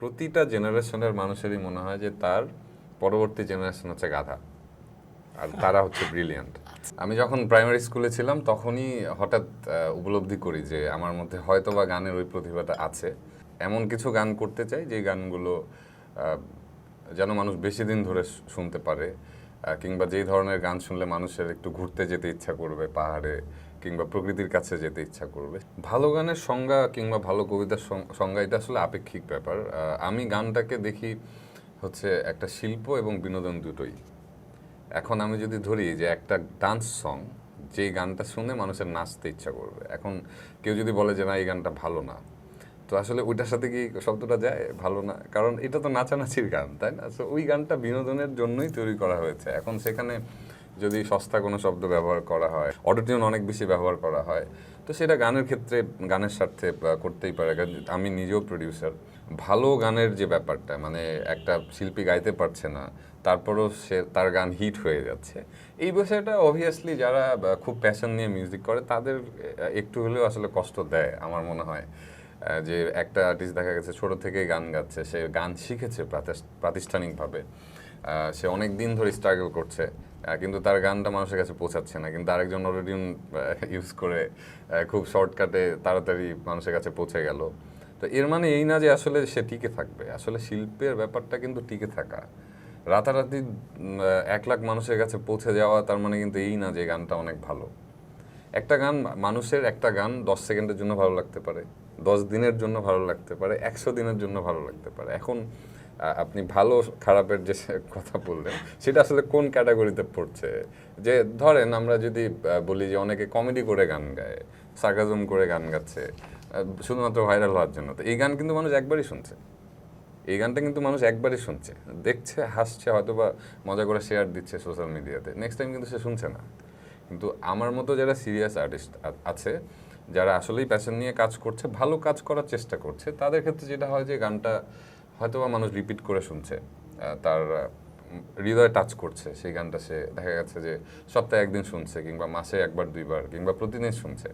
প্রতিটা জেনারেশনের মানুষেরই মনে হয় যে তার পরবর্তী জেনারেশন হচ্ছে গাধা। আর তারা হচ্ছে ব্রিলিয়ান্ট আমি যখন প্রাইমারি স্কুলে ছিলাম তখনই হঠাৎ উপলব্ধি করি যে আমার মধ্যে হয়তো বা গানের ওই প্রতিভাটা আছে। এমন কিছু গান করতে চাই যে গানগুলো যেন মানুষ বেশি দিন ধরে শুনতে পারে কিংবা যেই ধরনের গান শুনলে মানুষের একটু ঘুরতে যেতে ইচ্ছা করবে পাহাড়ে কিংবা প্রকৃতির কাছে যেতে ইচ্ছা করবে। ভালো গানের সংজ্ঞা কিংবা ভালো কবিতার সংজ্ঞা, এটা আসলে আপেক্ষিক ব্যাপার। আমি গানটাকে দেখি হচ্ছে একটা শিল্প এবং বিনোদন দুটোই। এখন আমি যদি ধরি যে একটা ডান্স সং যে গানটা শুনে মানুষের নাচতে ইচ্ছা করবে। এখন কেউ যদি বলে যে না, এই গানটা ভালো না, তো আসলে ওইটার সাথে কি শব্দটা যায়? ভালো না। কারণ এটা তো নাচানাচির গান, তাই না? তো ওই গানটা বিনোদনের জন্যই তৈরি করা হয়েছে। এখন সেখানে যদি সস্তা কোনো শব্দ ব্যবহার করা হয় অটোটিউন অনেক বেশি ব্যবহার করা হয়, তো সেটা গানের ক্ষেত্রে, গানের স্বার্থে করতেই পারে। আমি নিজেও প্রডিউসার ভালো গানের যে ব্যাপারটা মানে একটা শিল্পী গাইতে পারছে না, তারপরও সে, তার গান হিট হয়ে যাচ্ছে। এই বিষয়টা অবভিয়াসলি যারা খুব প্যাশন নিয়ে মিউজিক করে, তাদের একটু হলেও আসলে কষ্ট দেয়, আমার মনে হয়। যে একটা আর্টিস্ট দেখা গেছে, ছোট থেকেই গান গাচ্ছে, সে গান শিখেছে প্রাতিষ্ঠানিকভাবে। সে অনেক দিন ধরে স্ট্রাগল করছে। কিন্তু তার গানটা মানুষের কাছে পৌঁছাচ্ছে না। কিন্তু আরেকজন অটোটিউন ইউজ করে খুব শর্টকাটে তাড়াতাড়ি মানুষের কাছে পৌঁছে গেল। তো এর মানে এই না যে আসলে সে টিকে থাকবে। আসলে শিল্পের ব্যাপারটা কিন্তু টিকে থাকা। রাতারাতি এক লাখ মানুষের কাছে পৌঁছে যাওয়া, তার মানে কিন্তু এই না যে গানটা অনেক ভালো। একটা গান, মানুষের একটা গান দশ সেকেন্ডের জন্য ভালো লাগতে পারে। দশ দিনের জন্য ভালো লাগতে পারে। একশো দিনের জন্য ভালো লাগতে পারে। এখন আপনি ভালো, খারাপের যে কথা বললেন, সেটা আসলে কোন ক্যাটাগরিতে পড়ছে? যে ধরেন আমরা যদি বলি যে অনেকে কমেডি করে গান গায়, সার্কাজম করে গান গাচ্ছে শুধুমাত্র ভাইরাল হওয়ার জন্য, তো এই গান কিন্তু মানুষ একবারই শুনছে। এই গানটা কিন্তু মানুষ একবারই শুনছে। দেখছে, হাসছে হয়তো বা মজা করে শেয়ার দিচ্ছে সোশ্যাল মিডিয়াতে নেক্সট টাইম কিন্তু সে শুনছে না। কিন্তু আমার মতো যারা সিরিয়াস আর্টিস্ট আছে, যারা আসলেই প্যাশন নিয়ে কাজ করছে, ভালো কাজ করার চেষ্টা করছে, তাদের ক্ষেত্রে যেটা হয় যে গানটা হয়তো বা মানুষ রিপিট করে শুনছে তার হৃদয় টাচ করছে সেই গানটা সে দেখা গেছে যে সপ্তাহে একদিন শুনছে কিংবা মাসে একবার দুইবার কিংবা প্রতিদিন শুনছে।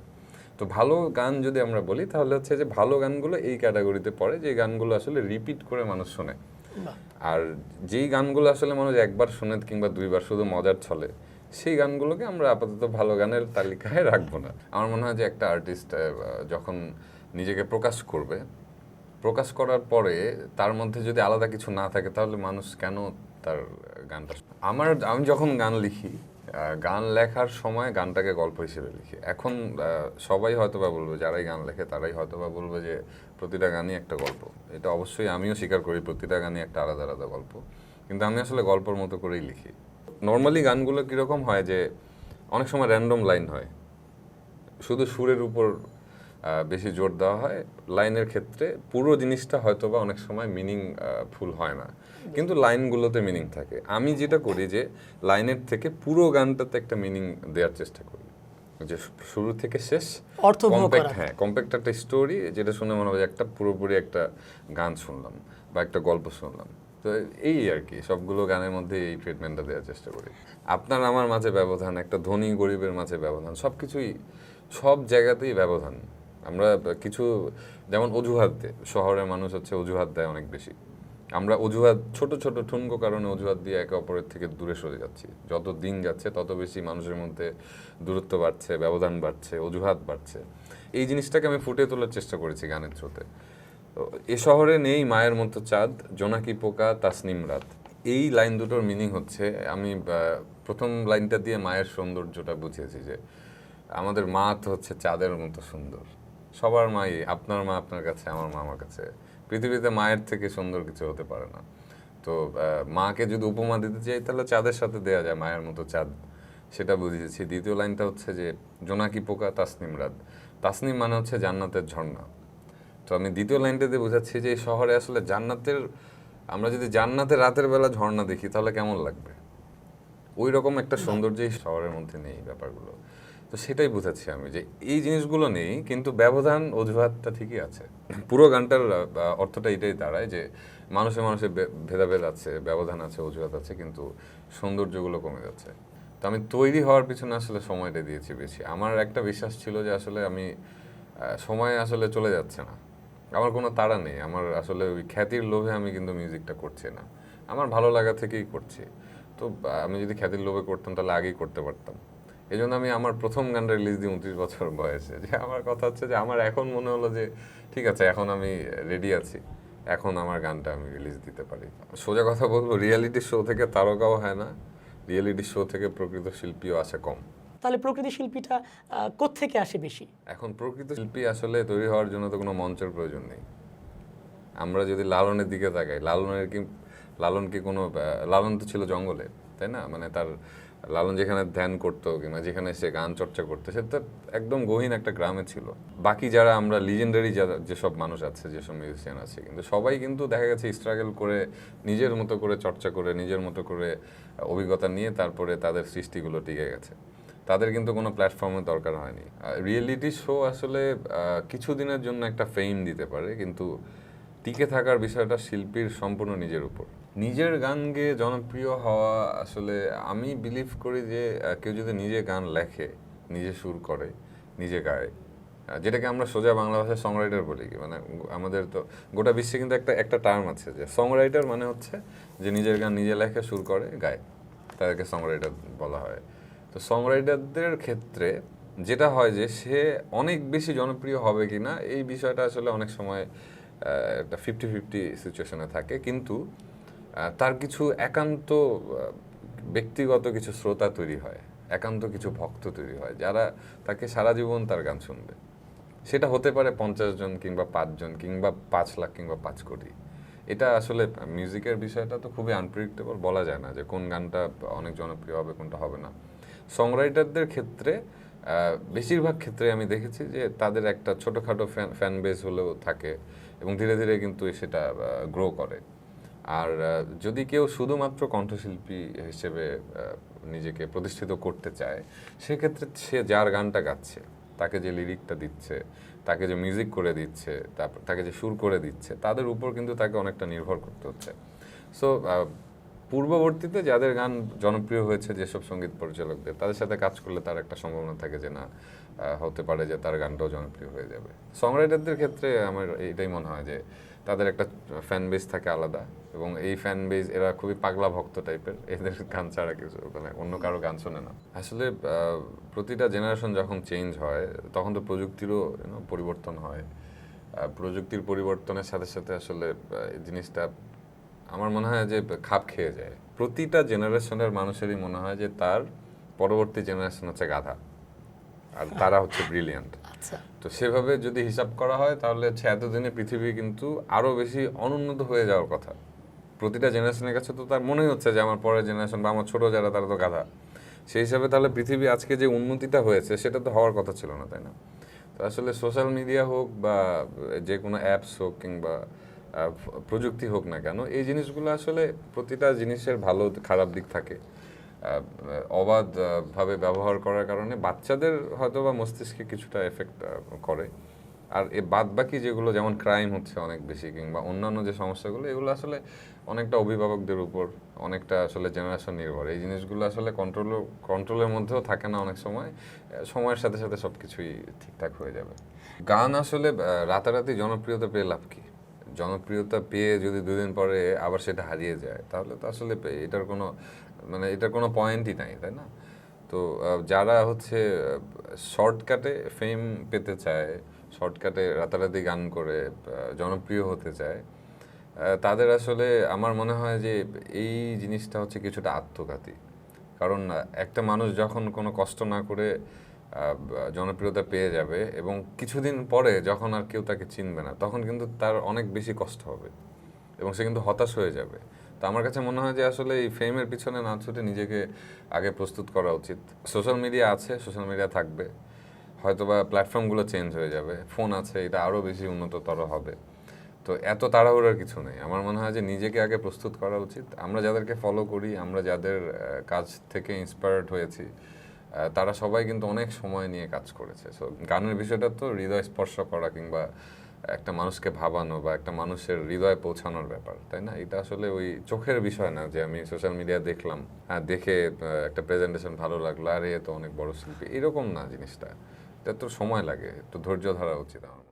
তো ভালো গান যদি আমরা বলি তাহলে হচ্ছে যে ভালো গানগুলো এই ক্যাটাগরিতে পড়ে যে গানগুলো আসলে রিপিট করে মানুষ শোনে। আর যেই গানগুলো আসলে মানুষ একবার শোনে কিংবা দুইবার শুধু মজার ছলে সেই গানগুলোকে আমরা আপাতত ভালো গানের তালিকায় রাখব না। আমার মনে হয় যে একটা আর্টিস্ট যখন নিজেকে প্রকাশ করবে প্রকাশ করার পরে তার মধ্যে যদি আলাদা কিছু না থাকে, তাহলে মানুষ কেন তার গানটা আমার, আমি যখন গান লিখি গান লেখার সময় গানটাকে গল্প হিসেবে লিখি। এখন সবাই হয়তো বা বলবে, যারাই গান লেখে তারাই হয়তো বা বলবে যে প্রতিটা গানই একটা গল্প। এটা অবশ্যই আমিও স্বীকার করি, প্রতিটা গানই একটা আলাদা আলাদা গল্প। কিন্তু আমি আসলে গল্পের মতো করেই লিখি। নর্মালি গানগুলো কীরকম হয় যে, অনেক সময় র্যান্ডম লাইন হয়। শুধু সুরের উপর বেশি জোর দেওয়া হয়। লাইনের ক্ষেত্রে পুরো জিনিসটা হয়তো বা অনেক সময় মিনিং ফুল হয় না। কিন্তু লাইনগুলোতে মিনিং থাকে। আমি যেটা করি যে লাইনের থেকে পুরো গানটাতে একটা মিনিং দেওয়ার চেষ্টা করি। যে শুরু থেকে শেষ কম্প্যাক্ট হ্যাঁ কম্প্যাক্ট একটা স্টোরি যেটা শুনে মনে হয় একটা পুরোপুরি একটা গান শুনলাম বা একটা গল্প শুনলাম। তো এই আর কি সবগুলো গানের মধ্যে এই ট্রিটমেন্টটা দেওয়ার চেষ্টা করি। আপনার আমার মাঝে ব্যবধান একটা ধনী গরিবের মাঝে ব্যবধান সব কিছুই সব জায়গাতেই ব্যবধান। আমরা কিছু, যেমন অজুহাত দেয় শহরের মানুষ হচ্ছে অজুহাত দেয় অনেক বেশি। আমরা অজুহাত, ছোট ছোট, ঠুনকো কারণে অজুহাত দিয়ে একে অপরের থেকে দূরে সরে যাচ্ছি। যত দিন যাচ্ছে, তত বেশি মানুষের মধ্যে দূরত্ব বাড়ছে, ব্যবধান বাড়ছে, অজুহাত বাড়ছে। এই জিনিসটাকে আমি ফুটিয়ে তোলার চেষ্টা করেছি গানের থ্রুতে। তো এ শহরে নেই মায়ের মতো চাঁদ, জোনাকি পোকা, তাসনিম রাত। এই লাইন দুটোর মিনিং হচ্ছে, আমি প্রথম লাইনটা দিয়ে মায়ের সৌন্দর্যটা বুঝিয়েছি যে, আমাদের মা তো হচ্ছে চাঁদের মতো সুন্দর। সবার মাই আপনার মা আপনার কাছে আমার মা আমার কাছে। পৃথিবীতে মায়ের থেকে সুন্দর কিছু হতে পারে না। তো মাকে যদি উপমা দিতে চাই তাহলে চাঁদের সাথে দেয়া যায় মায়ের মতো চাঁদ। সেটা বুঝিয়েছি দ্বিতীয় লাইনটা হচ্ছে যে জোনাকি পোকা তাসনিম রাত। তাসনিম মানে হচ্ছে জান্নাতের ঝর্ণা। তো আমি দ্বিতীয় লাইনটাতে বোঝাচ্ছি যে এই শহরে আসলে জান্নাতের আমরা যদি জান্নাতের রাতের বেলা ঝর্ণা দেখি তাহলে কেমন লাগবে? ওই রকম একটা সৌন্দর্য এই শহরের মধ্যে নেই ব্যাপারগুলো। তো সেটাই বোঝাচ্ছি আমি যে এই জিনিসগুলো নেই, কিন্তু ব্যবধান অজুহাতটা ঠিকই আছে। পুরো গানটার অর্থটা এটাই দাঁড়ায় যে মানুষে মানুষে ভেদাভেদ আছে, ব্যবধান আছে, অজুহাত আছে, কিন্তু সৌন্দর্যগুলো কমে যাচ্ছে। তো আমি তৈরি হওয়ার পিছনে আসলে সময়টা দিয়েছি বেশি। আমার একটা বিশ্বাস ছিল যে আসলে আমি সময় আসলে চলে যাচ্ছে না। আমার কোনো তাড়া নেই। আমার আসলে ওই খ্যাতির লোভে আমি কিন্তু মিউজিকটা করছি না। আমার ভালো লাগা থেকেই করছি। তো আমি যদি খ্যাতির লোভে করতাম তাহলে আগেই করতে পারতাম। এই জন্য আমি আমার প্রথম গানটা রিলিজ দিই উনত্রিশ বছর বয়সে। যে আমার কথা হচ্ছে যে আমার এখন মনে হলো যে ঠিক আছে এখন আমি রেডি আছি। এখন আমার গানটা আমি রিলিজ দিতে পারি। সোজা কথা বলব রিয়েলিটি শো থেকে তারকাও হয় না। রিয়েলিটি শো থেকে প্রকৃত শিল্পীও আসে কম। তাহলে প্রকৃতি শিল্পীটা কোত্থেকে আসে বেশি? এখন প্রকৃত শিল্পী আসলে তৈরি হওয়ার জন্য তো কোনো মঞ্চের প্রয়োজন নেই। আমরা যদি লালনের দিকে তাকাই লালনের কি লালন কি কোনো লালন তো ছিল জঙ্গলে তাই না? মানে তার লালন যেখানে ধ্যান করতো কিংবা যেখানে সে গান চর্চা করতো, সে তো একদম গহীন একটা গ্রামে ছিল। বাকি যারা আমরা লিজেন্ডারি যারা, যেসব মানুষ আছে, যেসব মিউজিশিয়ান আছে, কিন্তু সবাই কিন্তু দেখা গেছে স্ট্রাগল করে নিজের মতো করে চর্চা করে, নিজের মতো করে অভিজ্ঞতা নিয়ে তারপরে তাদের সৃষ্টিগুলো টিকে গেছে। তাদের কিন্তু কোনো প্ল্যাটফর্মের দরকার হয়নি। রিয়েলিটি শো আসলে কিছুদিনের জন্য একটা ফেম দিতে পারে, কিন্তু টিকে থাকার বিষয়টা শিল্পীর সম্পূর্ণ নিজের উপর। নিজের গান গেয়ে জনপ্রিয় হওয়া আসলে আমি বিলিভ করি যে কেউ যদি নিজে গান লেখে, নিজে সুর করে, নিজে গায় যেটাকে আমরা সোজা বাংলা ভাষায় সং রাইটার বলি মানে আমাদের তো গোটা বিশ্বে কিন্তু একটা একটা টার্ম আছে যে সং রাইটার মানে হচ্ছে যে নিজের গান নিজে লেখে, সুর করে, গায়। তাদেরকে সং রাইটার বলা হয়। তো সং রাইটারদের ক্ষেত্রে যেটা হয় যে সে অনেক বেশি জনপ্রিয় হবে কি না এই বিষয়টা আসলে অনেক সময় একটা ফিফটি ফিফটি সিচুয়েশনে থাকে। কিন্তু তার কিছু একান্ত ব্যক্তিগত কিছু শ্রোতা তৈরি হয়, একান্ত কিছু ভক্ত তৈরি হয়, যারা তাকে সারা জীবন তার গান শুনবে। সেটা হতে পারে পঞ্চাশ জন কিংবা পাঁচজন কিংবা পাঁচ লাখ কিংবা পাঁচ কোটি। এটা আসলে মিউজিকের বিষয়টা তো খুবই আনপ্রেডিক্টেবল বলা যায় না যে কোন গানটা অনেক জনপ্রিয় হবে, কোনটা হবে না। সং রাইটারদের ক্ষেত্রে বেশিরভাগ ক্ষেত্রে আমি দেখেছি যে তাদের একটা ছোটোখাটো ফ্যান ফ্যান বেস হলেও থাকে। এবং ধীরে ধীরে কিন্তু সেটা গ্রো করে। আর যদি কেউ শুধুমাত্র কণ্ঠশিল্পী হিসেবে নিজেকে প্রতিষ্ঠিত করতে চায়, সেক্ষেত্রে সে যার গানটা গাচ্ছে, তাকে যে লিরিকটা দিচ্ছে, তাকে যে মিউজিক করে দিচ্ছে তারপর তাকে যে সুর করে দিচ্ছে, তাদের উপর কিন্তু তাকে অনেকটা নির্ভর করতে হচ্ছে। সো পূর্ববর্তীতে যাদের গান জনপ্রিয় হয়েছে যেসব সংগীত পরিচালকদের, তাদের সাথে কাজ করলে তার একটা সম্ভাবনা থাকে যে না হতে পারে যে তার গানটাও জনপ্রিয় হয়ে যাবে। সং রাইটারদের ক্ষেত্রে আমার এটাই মনে হয় যে তাদের একটা ফ্যান বেস থাকে আলাদা এবং এই ফ্যান বেস এরা খুবই পাগলা ভক্ত টাইপের এদের গান ছাড়া কিছু মানে অন্য কারও গান শোনে না। আসলে প্রতিটা জেনারেশন যখন চেঞ্জ হয়, তখন তো প্রযুক্তিরও পরিবর্তন হয়। প্রযুক্তির পরিবর্তনের সাথে সাথে আসলে এই জিনিসটা আমার মনে হয় যে খাপ খেয়ে যায়। প্রতিটা জেনারেশনের মানুষেরই মনে হয় যে তার পরবর্তী জেনারেশন হচ্ছে গাধা। আর তারা হচ্ছে ব্রিলিয়ান্ট আচ্ছা। তো সেভাবে যদি হিসাব করা হয় তাহলে হচ্ছে এতদিনে পৃথিবী কিন্তু আরও বেশি অনুন্নত হয়ে যাওয়ার কথা। প্রতিটা জেনারেশনের কাছে তো তার মনেই হচ্ছে যে আমার পরের জেনারেশন বা আমার ছোটো যারা তারা তো গাধা। সেই হিসাবে তাহলে পৃথিবী আজকে যে উন্নতিটা হয়েছে সেটা তো হওয়ার কথা ছিল না তাই না? তো আসলে সোশ্যাল মিডিয়া হোক বা যে কোনো অ্যাপস হোক কিংবা প্রযুক্তি হোক না কেন এই জিনিসগুলো আসলে প্রতিটা জিনিসের ভালো খারাপ দিক থাকে। আহ, অবাধ আহ, ভাবে ব্যবহার করার কারণে বাচ্চাদের হয়তো বা মস্তিষ্কে কিছুটা এফেক্ট করে। আর এ বাদ বাকি যেগুলো যেমন ক্রাইম হচ্ছে অনেক বেশি কিংবা অন্যান্য যে সমস্যাগুলো এগুলো আসলে অনেকটা অভিভাবকদের উপর অনেকটা আসলে জেনারেশন নির্ভর। এই জিনিসগুলো আসলে কন্ট্রোল কন্ট্রোলের মধ্যেও থাকে না অনেক সময় সময়ের সাথে সাথে সব কিছুই ঠিকঠাক হয়ে যাবে। গান আসলে রাতারাতি জনপ্রিয়তা পেয়ে লাভ কি? জনপ্রিয়তা পেয়ে যদি দুদিন পরে আবার সেটা হারিয়ে যায় তাহলে তো আসলে এটার কোনো মানে এটার কোনো পয়েন্টই নাই, তাই না? তো যারা হচ্ছে শর্টকাটে ফেম পেতে চায় শর্টকাটে রাতারাতি গান করে জনপ্রিয় হতে চায় তাদের আসলে আমার মনে হয় যে এই জিনিসটা হচ্ছে কিছুটা আত্মঘাতী। কারণ একটা মানুষ যখন কোনো কষ্ট না করে জনপ্রিয়তা পেয়ে যাবে এবং কিছুদিন পরে যখন আর কেউ তাকে চিনবে না, তখন কিন্তু তার অনেক বেশি কষ্ট হবে এবং সে কিন্তু হতাশ হয়ে যাবে। তো আমার কাছে মনে হয় যে আসলে এই ফেমের পিছনে না ছুটে নিজেকে আগে প্রস্তুত করা উচিত। সোশ্যাল মিডিয়া আছে সোশ্যাল মিডিয়া থাকবে। হয়তোবা প্ল্যাটফর্মগুলো চেঞ্জ হয়ে যাবে। ফোন আছে, এটা আরও বেশি উন্নততর হবে। তো এত তাড়াহুড়ার কিছু নেই। আমার মনে হয় যে নিজেকে আগে প্রস্তুত করা উচিত। আমরা যাদেরকে ফলো করি, আমরা যাদের কাজ থেকে ইন্সপায়ার্ড হয়েছি তারা সবাই কিন্তু অনেক সময় নিয়ে কাজ করেছে। সো গানের বিষয়টা তো হৃদয় স্পর্শ করা কিংবা একটা মানুষকে ভাবানো বা একটা মানুষের হৃদয়ে পৌঁছানোর ব্যাপার, তাই না? এটা আসলে ওই চোখের বিষয় না যে আমি সোশ্যাল মিডিয়া দেখলাম হ্যাঁ দেখে একটা প্রেজেন্টেশন ভালো লাগল, আরে তো অনেক বড় শিল্পী, এরকম না জিনিসটা। এটা তো সময় লাগে, একটু ধৈর্য ধরা উচিত আমার